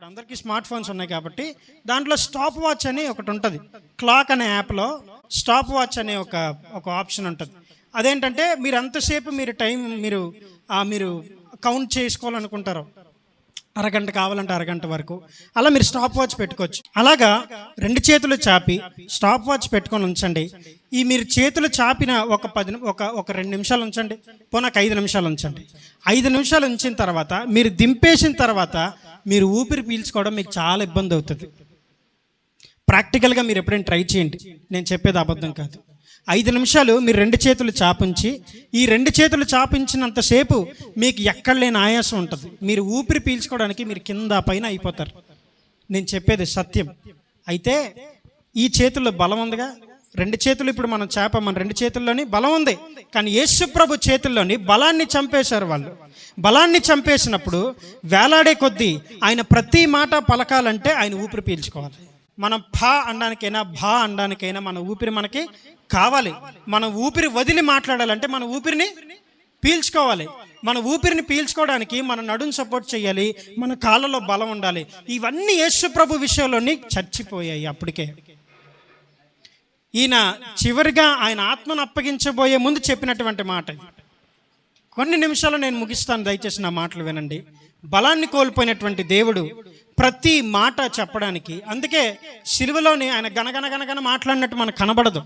ఇప్పుడు అందరికీ smart phones ఉన్నాయి కాబట్టి దాంట్లో స్టాప్ వాచ్ అని ఒకటి ఉంటుంది. క్లాక్ అనే యాప్లో స్టాప్ వాచ్ అనే ఒక ఒక ఆప్షన్ ఉంటుంది. అదేంటంటే మీరు ఎంతసేపు మీరు టైం మీరు మీరు కౌంట్ చేసుకోవాలనుకుంటారో అరగంట కావాలంటే అరగంట వరకు అలా మీరు స్టాప్ వాచ్ పెట్టుకోవచ్చు. అలాగా రెండు చేతులు చాపి స్టాప్ వాచ్ పెట్టుకొని ఉంచండి. ఈ మీరు చేతులు చాపిన ఒక పది ఒక ఒక రెండు నిమిషాలు ఉంచండి. పోనాక ఐదు నిమిషాలు ఉంచండి. ఐదు నిమిషాలు ఉంచిన తర్వాత మీరు దింపేసిన తర్వాత మీరు ఊపిరి పీల్చుకోవడం మీకు చాలా ఇబ్బంది అవుతుంది. ప్రాక్టికల్గా మీరు ఎప్పుడైనా ట్రై చేయండి. నేను చెప్పేది అబద్ధం కాదు. ఐదు నిమిషాలు మీరు రెండు చేతులు చాపించి ఈ రెండు చేతులు చాపించినంతసేపు మీకు ఎక్కడ లేని ఆయాసం ఉంటుంది. మీరు ఊపిరి పీల్చుకోవడానికి మీరు కింద పైన అయిపోతారు. నేను చెప్పేది సత్యం. అయితే ఈ చేతుల్లో బలం ఉందిగా? రెండు చేతులు ఇప్పుడు మనం చేప మన రెండు చేతుల్లోని బలం ఉంది. కానీ యేసుప్రభు చేతుల్లోని బలాన్ని చంపేశారు వాళ్ళు. బలాన్ని చంపేసినప్పుడు వేలాడే కొద్దీ ఆయన ప్రతి మాట పలకాలంటే ఆయన ఊపిరి పీల్చుకోవాలి. మనం ఫా అనడానికైనా భా అనడానికైనా మన ఊపిరి మనకి కావాలి. మన ఊపిరి వదిలి మాట్లాడాలంటే మన ఊపిరిని పీల్చుకోవాలి. మన ఊపిరిని పీల్చుకోవడానికి మన నడుం సపోర్ట్ చేయాలి. మన కాళ్ళలో బలం ఉండాలి. ఇవన్నీ యేసు ప్రభు విషయంలోని చచ్చిపోయాయి అప్పటికే. ఈయన చివరిగా ఆయన ఆత్మను అప్పగించబోయే ముందు చెప్పినటువంటి మాట కొన్ని నిమిషాలు నేను ముగిస్తాను దయచేసి నా మాటలు వినండి. బలాన్ని కోల్పోయినటువంటి దేవుడు ప్రతి మాట చెప్పడానికి అందుకే సిలువలోని ఆయన గనగన గనగన మాట్లాడినట్టు మనకు కనబడదు.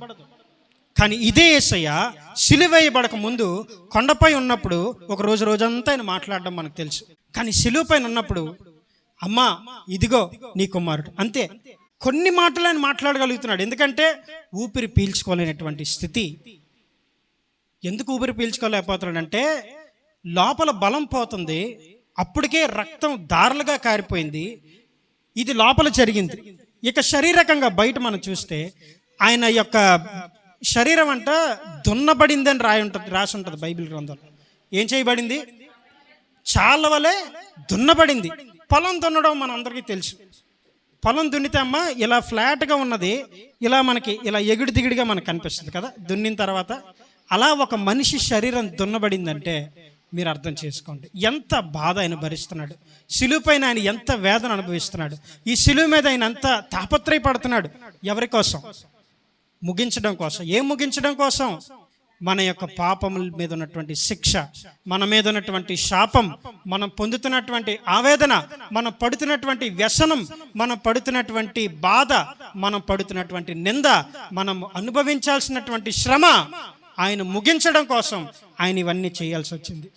కానీ ఇదే ఏసయ్య సిలువేయబడక ముందు కొండపై ఉన్నప్పుడు ఒక రోజు రోజంతా ఆయన మాట్లాడడం మనకు తెలుసు. కానీ సిలువ పైన ఉన్నప్పుడు అమ్మా ఇదిగో నీ కుమారుడు. అంతే. కొన్ని మాటలు ఆయన మాట్లాడగలుగుతున్నాడు. ఎందుకంటే ఊపిరి పీల్చుకోలేనటువంటి స్థితి. ఎందుకు ఊపిరి పీల్చుకోలేకపోతున్నాడంటే లోపల బలం పోతుంది. అప్పటికే రక్తం దారులుగా కారిపోయింది. ఇది లోపల జరిగింది. ఇక శారీరకంగా బయట మనం చూస్తే ఆయన యొక్క శరీరం అంట దున్నబడింది అని రాయి ఉంటుంది రాసి ఉంటుంది బైబిల్ గ్రంథంలో. ఏం చేయబడింది? చాలా దున్నబడింది. పొలం దున్నడం మన అందరికీ తెలుసు. పొలం దున్నితే అమ్మ ఇలా ఫ్లాట్గా ఉన్నది ఇలా మనకి ఇలా ఎగుడు దిగుడిగా మనకు కనిపిస్తుంది కదా. దున్నిన తర్వాత అలా ఒక మనిషి శరీరం దున్నబడిందంటే మీరు అర్థం చేసుకోండి. ఎంత బాధ ఆయన భరిస్తున్నాడు. సిలువు పైన ఆయన ఎంత వేదన అనుభవిస్తున్నాడు. ఈ సిలువు మీద ఆయన ఎంత తాపత్రయపడుతున్నాడు. ఎవరి కోసం? ముగించడం కోసం. ఏం ముగించడం కోసం? మన యొక్క పాపముల మీద ఉన్నటువంటి శిక్ష మన మీద ఉన్నటువంటి శాపం మనం పొందుతున్నటువంటి ఆవేదన మనం పడుతున్నటువంటి వ్యసనం మనం పడుతున్నటువంటి బాధ మనం పడుతున్నటువంటి నింద మనం అనుభవించాల్సినటువంటి శ్రమ ఆయన ముగించడం కోసం ఆయన ఇవన్నీ చేయాల్సి వచ్చింది.